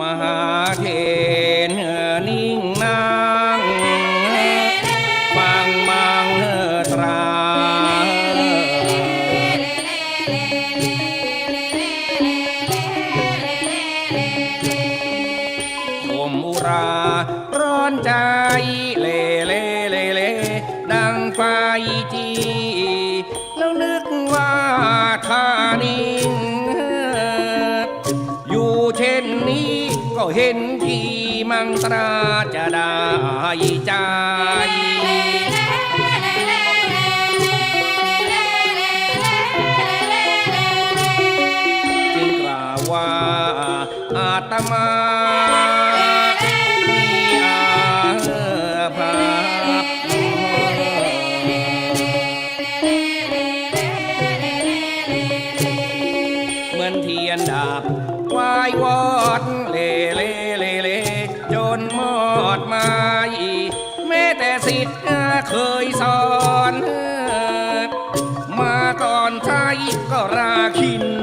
มหาเทนเนิ่งนางฟังมังเอตราขมอุรา ร้อนใจ เลเลเลเลดังไฟจี เช่นนี้ก็เห็นทีมังตราจะได้ใจจึงกล่าวว่าอาตมามีอาภาพเหมือนเทียนดับ วายวอดเลเลเลเลจนหมอดไม้แม้แต่สิทธิ์เคยสอน มาก่อนไทยก็ราคิน